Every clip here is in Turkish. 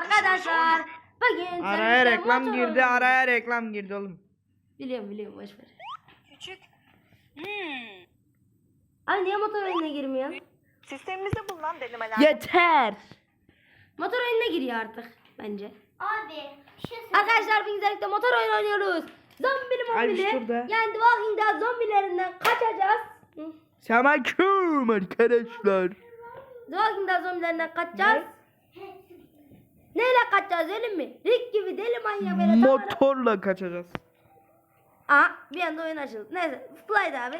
Arkadaşlar bugün Araya reklam motor girdi, araya reklam girdi oğlum. Biliyorum biliyorum boş ver. Küçük. Hmm. Ay niye motor oyununa girmiyor? Sistemimizde bulunan denemeler. Yeter. Motor oyununa giriyor artık bence. Abi bir şey. Arkadaşlar bizlerle motor oyunu oynuyoruz. Zombili mobili. Yani The Walking Dead zombilerinden kaçacağız. Selamünaleyküm arkadaşlar. The Walking Dead zombilerinden kaçacağız. Neyle kaçacağız öyle mi? Rick gibi deli manyak böyle Motorla kaçacağız. Aa bir anda oyun açıldı. Neyse Fly'dı abi.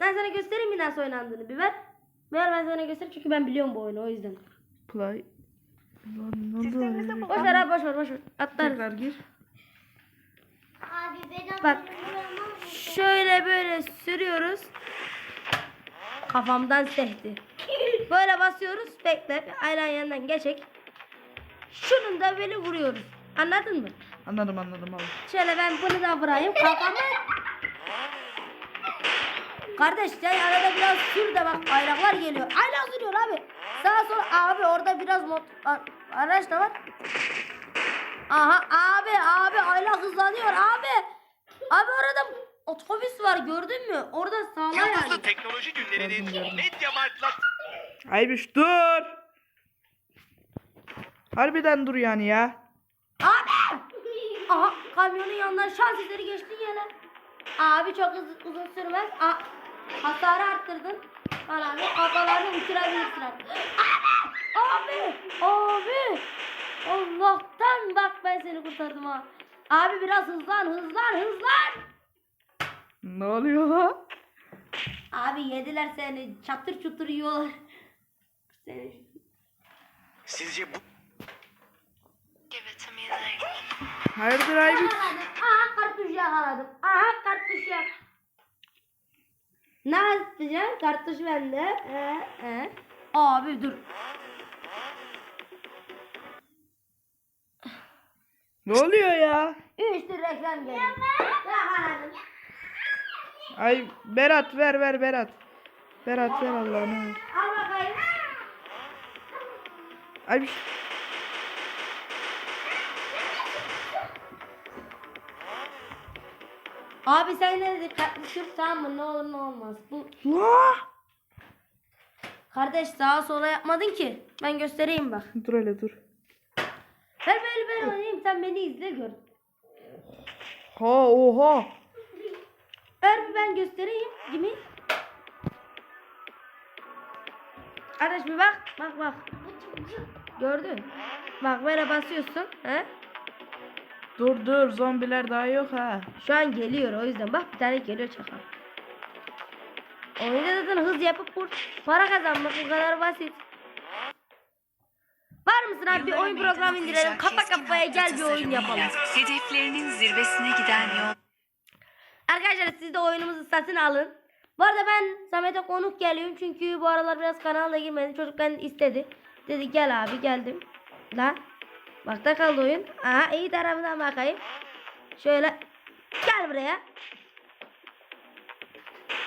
Ben sana göstereyim mi nasıl oynandığını bir ver. Ver ben sana göstereyim çünkü ben biliyorum bu oyunu o yüzden. Play. Sistemimizde oluyor? Boş ver abi boş ver boş ver. Atlarız. Tekrar gir. Abi ben Bak. vuramam. Şöyle böyle sürüyoruz. Kafamdan sekti. Böyle basıyoruz. Bekle. Aynen yanından geçek. Şunun da böyle vuruyoruz. Anladın mı? Anladım anladım abi. Şöyle ben bunu da vurayım kafama. Kardeş sen arada biraz sür de bak ayraklar geliyor. Ayrak sürüyor abi. Sağa sola abi orada biraz mot araç da var. Aha abi abi ayrak hızlanıyor abi. Abi orada otobüs var gördün mü? Orada sağla yani. Teknoloji günlerinin Mediamarkt'la Aybiş dur. Harbiden dur yani ya. Abi! Aha kamyonun yanından şans eseri geçtin yine. Abi çok hızlı, uzun sürmez. Aa, hasarı arttırdın. Bana abi kafalarını uçurabilirsin abi. Abi! Abi! Abi! Allah'tan bak ben seni kurtardım ha. Abi biraz hızlan hızlan hızlan. Ne oluyor la? Abi yediler seni çatır çutur yiyorlar. Seni. sizce bu Hayırdır Aybiş? Yakaladım. Aha kartuş yakaladım. Aha kartuş yak. Ne yapacaksın? Kartuş bende. Ee, ee. Abi dur. Ne oluyor ya? Üçtür reklam geldi. Yakaladım. Ay Berat ver ver Berat. Berat ver Allah'ını. Al bakayım. Aybiş. Abi sen ne dikkatli sür tamam mı? Ne olur ne olmaz. Bu kardeş sağa sola yapmadın ki. Ben göstereyim bak. Dur hele dur. Ben böyle ben oynayayım sen beni izle gör. Ha oha. Ver ben göstereyim. Gibi. Kardeş bir bak. Bak bak. Gördün. Bak böyle basıyorsun. He? Dur dur zombiler daha yok ha. Şu an geliyor o yüzden. Bak bir tane geliyor çakal. Oyunda zaten hız yapıp vur. Para kazanmak bu kadar basit. Var mısın abi bir oyun programı indirelim. Kafa kafaya gel bir oyun yapalım. Hedeflerinin zirvesine giden yol. Arkadaşlar siz de oyunumuzu satın alın. Bu arada ben Samet'e konuk geliyorum çünkü bu aralar biraz kanala girmedi. Çocuk beni istedi. Dedi gel abi geldim. La. Bak da kaldı oyun. Aha iyi tarafından bakayım. Şöyle gel buraya.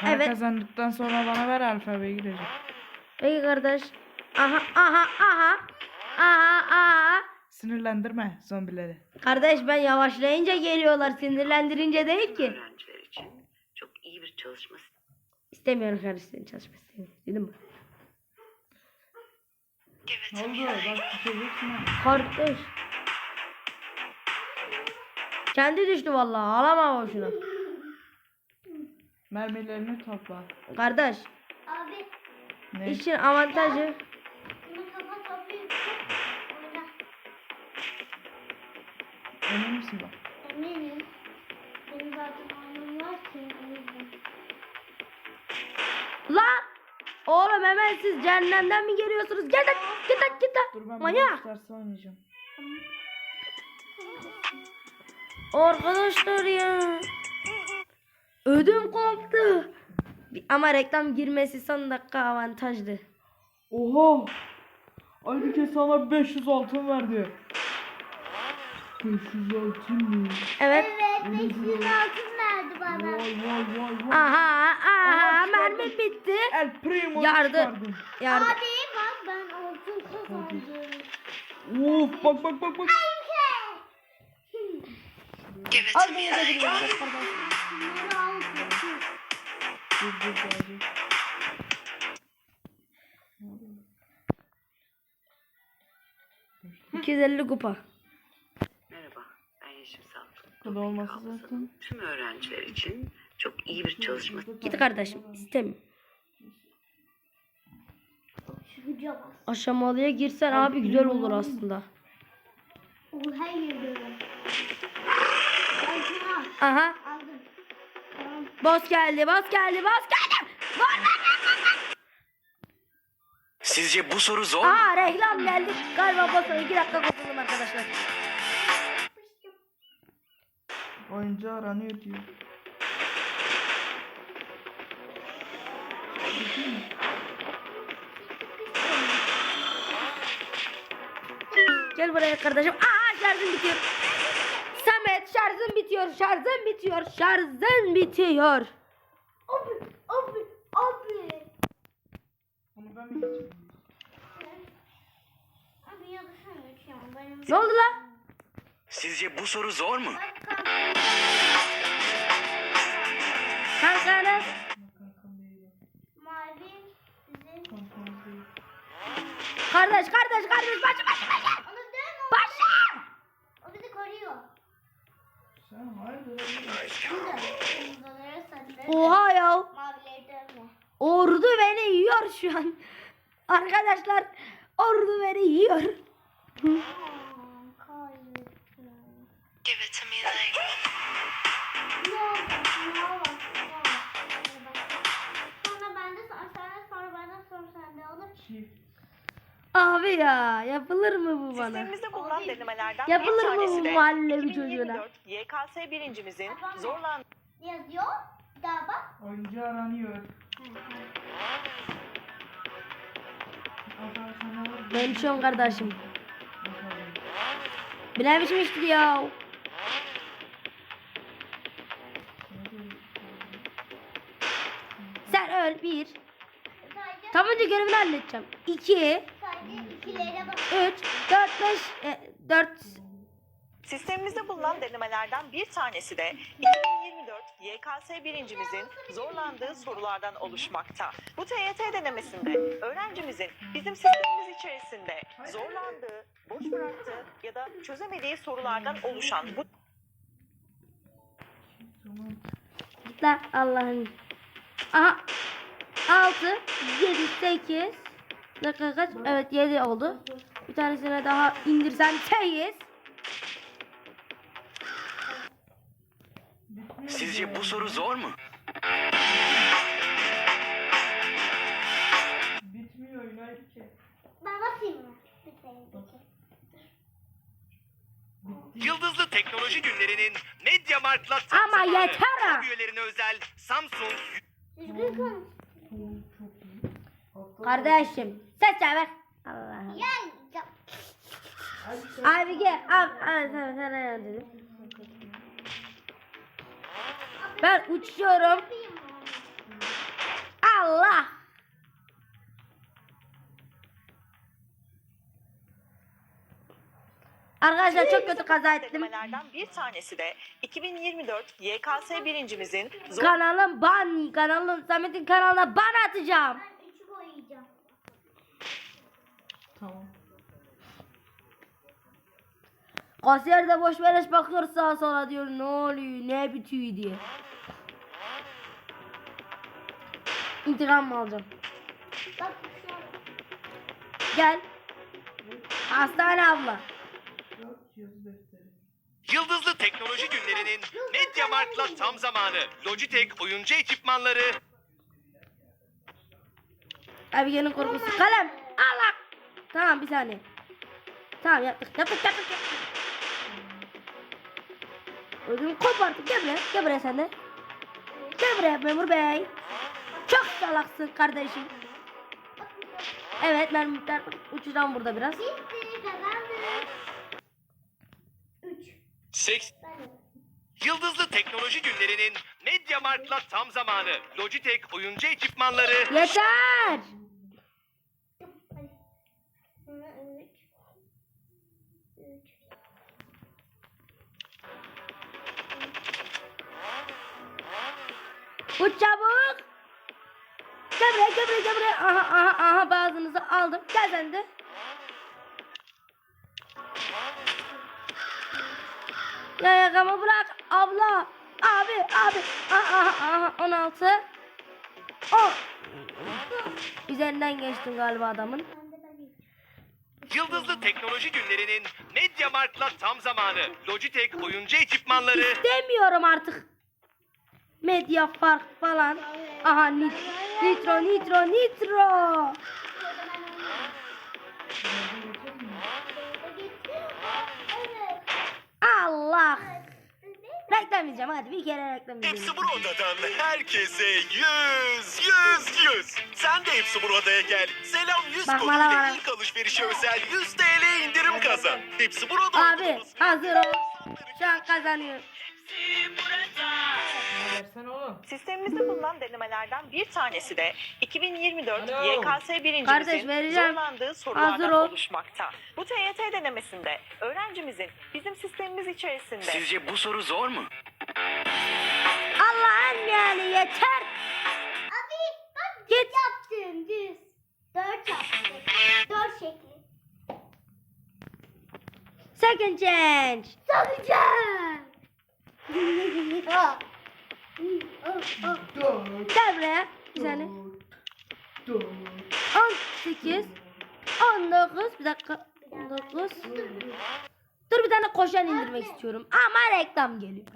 Para Evet. kazandıktan sonra bana ver alfabeyi girecek. Peki kardeş. Aha aha aha. Aha aha. Sinirlendirme zombileri. Kardeş ben yavaşlayınca geliyorlar. Sinirlendirince değil ki. Öğrenciler için çok iyi bir çalışma İstemiyorum kardeş senin istemiyorum. Dedim mi? Ne oldu? Bak düşeceksin ha. Kardeş. Kendi düştü vallahi. Ağlama boşuna. Mermilerini topla. Kardeş. Abi Ne? işin avantajı. bunu kapat abi. Oyna. Emin misin bak? Oğlum hemen siz cehennemden mi geliyorsunuz? Gel lan. Git lan git Dur ben Manyak. istersen oynayacağım. Arkadaşlar ya. Ödüm koptu. Ama reklam girmesi son dakika avantajlı. Oha! Aybüke sana 500 altın verdi. 500 altın mı? Evet. Evet 500 altın verdi bana. Vay vay vay vay. Aha aha mermi bitti. El Primo'yu Yardım. çıkardım. Yardım. Abi bak ben altın kazandım. Of bak bak bak bak. Give it to beni me. de gidin. Bunları al. Dur dur dur. dur. 250 kupa. Merhaba, ben Yeşim Saflı. Bu da olmasa zaten. Tüm öğrenciler için çok iyi bir çalışma. Git kardeşim istemiyorum. Bas. Aşamalıya girsen abi güzel olur aslında. Aha. Aldım. Tamam. Boss geldi, boss geldi, boss geldi. Sizce bu soru zor mu? Aa reklam geldi. Galiba boss'a 2 dakika kurtuldum arkadaşlar. Oyuncu aranıyor diyor. Gel buraya kardeşim. Aa şarjım bitiyor. Samet şarjım bitiyor, şarjım bitiyor, şarjım bitiyor. Abi, abi, abi. Onu ben mi geçeyim? Abi ya da sen geçiyorum. Benim Ne oldu lan? Sizce bu soru zor mu? Kankanız. Kardeş, kardeş, kardeş. Başı, başı, başı. Onu değil mi? Başı. O bizi koruyor. Sen sarıları, Oha ya. Ordu beni yiyor şu an. Arkadaşlar ordu beni yiyor. Give it to me like. Sonra bende, sonra sende olur. Abi ya yapılır mı bu bana? Sistemimizde bulunan denemelerden Yapılır bir mı bu de mahallevi çocuğuna? 2024 YKS birincimizin zorlandığı Yazıyor. Bir daha bak. Oyuncu aranıyor. Azar sana var. Ben içiyorum kardeşim. Bilemişim işte ya. Sen öl bir. Sadece, Tabanca görevini halledeceğim. İki, 3, 4, 5, 4. Sistemimizde bulunan denemelerden bir tanesi de 2024 YKS birincimizin zorlandığı sorulardan oluşmakta. Bu TYT denemesinde öğrencimizin bizim sistemimiz içerisinde zorlandığı, boş bıraktığı ya da çözemediği sorulardan oluşan bu... Allah'ın... 6, 7, 8, dakika kaç? Evet yedi oldu. Bir tanesine daha indirsem sekiz. Sizce bu soru zor mu? Bitmiyor ki. Ben basayım mı? Yıldızlı teknoloji günlerinin Mediamarkt'la tam Ama yeter ha. Üyelerine özel Samsung Düzgün konuş. Çok çok iyi. Hatta Kardeşim ses ver. Allah. Ya, ya. Abi gel. Abi, abi sana sana dedim. Ben uçuyorum. Allah. Arkadaşlar çok kötü kaza ettim. bir tanesi de 2024 YKS birincimizin Kanalım ban. Kanalım Samet'in kanalına ban atacağım. Kasiyer de boş beleş bakıyor sağa sola diyor ne oluyor ne bitiyor diye. İntikam mı alacağım? Bak. Gel. Hastane abla. Yıldızlı teknoloji günlerinin Mediamarkt'la tam zamanı. Logitech oyuncu ekipmanları Abige'nin korkusu. Kalem. Allah. Tamam bir saniye. Tamam yaptık yaptık yaptık. yaptık. Ödümü kop artık gel buraya. Gel buraya sen de. Gel buraya memur bey. Çok salaksın kardeşim. Evet mermiler uçacağım burada biraz. Seks. Yıldızlı teknoloji günlerinin Mediamarkt'la tam zamanı. Logitech oyuncu ekipmanları Yeter. Uç çabuk. Gel buraya gel buraya gel buraya. Aha aha aha bazınızı aldım. Gel sen de. Ya yakamı bırak abla. Abi abi. Aha aha aha 16. O. Üzerinden geçtim galiba adamın. Yıldızlı teknoloji günlerinin Mediamarkt'la tam zamanı. Logitech oyuncu ekipmanları Demiyorum artık. Medya fark falan. Aha nit nitro nitro nitro. Allah. Reklam izleyeceğim hadi bir kere reklam izleyeceğim. Hepsi Burada'dan herkese yüz, yüz, yüz. Sen de Hepsi Burada'ya gel. Selam 100 Bak, koduyla bana ilk alışverişe özel 100 TL indirim kazan. Hepsi Burada Abi hazır ol. Şu an kazanıyor. Versene oğlum. Sistemimizde bulunan denemelerden bir tanesi de 2024 Alo. YKS Kardeş, birincimizin vereceğim. zorlandığı Hazır sorulardan ol. oluşmakta. Bu TYT denemesinde öğrencimizin bizim sistemimiz içerisinde Sizce bu soru zor mu? Allah'ım yani yeter. Abi bak Git. yaptım düz. Dört yaptım. Dört şekli. Second change. Sakacağım. Gel buraya. Bir saniye. 18 19 bir dakika 19 Dur bir tane koşan indirmek istiyorum ama reklam geliyor.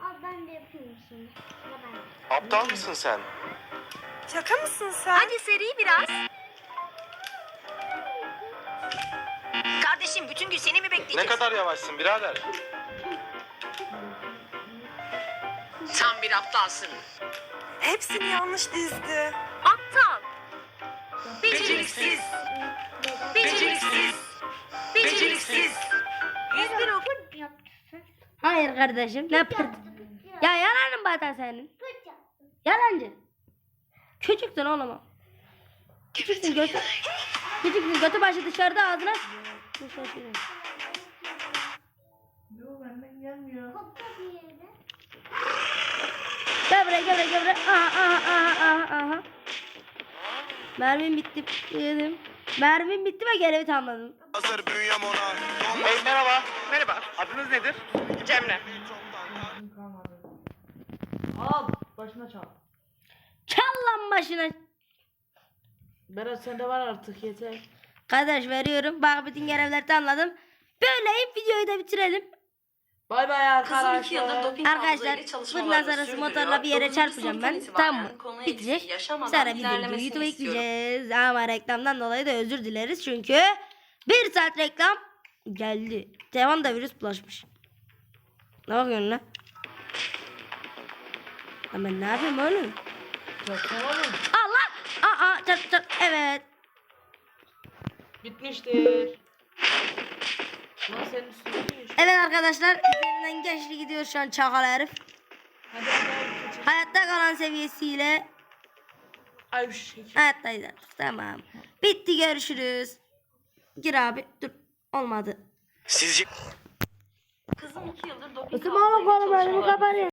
Al ben de yapıyorum şimdi. Sıra bende. Aptal mısın sen? Hadi seri biraz. Kardeşim bütün gün seni mi bekleyeceğiz? kadar yavaşsın birader? Tam bir aptalsın. Hepsini yanlış dizdi. Aptal. Beceriksiz. Beceriksiz. Beceriksiz. 101 ok. Hayır kardeşim ne pırt. Ya yalanın zaten senin. Yalancı. Küçüktün oğlum. Küçüktün götü. Küçüktün götü başı dışarıda ağzına. Dışarı. Yo benden gelmiyor. Kopta bir yerde. Gel buraya gel buraya gel buraya. Aha aha aha aha aha. Mermim bitti dedim. Mermim bitti ve görevi tamamladım. Hazır bünyem ona. Hey merhaba. Merhaba. Adınız nedir? Cemre. Al başına çal. Çal lan başına. Berat sende var artık yeter. Kardeş veriyorum. Bak bütün görevleri tamamladım. Böyleyip videoyu da bitirelim. Bay bay Kızım iki yıldır arkadaşlar. doping Arkadaşlar azarası sürdürüyor. motorla bir yere çarpacağım ben. Tamam mı? Bitecek. Sonra videoyu YouTube'a istiyorum. ekleyeceğiz. Ama reklamdan dolayı da özür dileriz. Çünkü bir saat reklam geldi. Devam da virüs bulaşmış. Ne bakıyorsun lan? Ben ne yapayım oğlum? Zaten oğlum. Allah! Aa, çat çat. Evet. Bitmiştir. Lan senin üstüne mi geçti? Evet arkadaşlar. Üzerinden geçti gidiyor şu an çakal herif. Hadi hadi hadi. geçelim. Hayatta kalan seviyesiyle Ay şu şekil. hayattayız artık. Tamam. Bitti görüşürüz. Gir abi. Dur. Olmadı. Sizce Kızım iki yıldır doping Isım oğlum önümü çalışmalarını kapanıyor.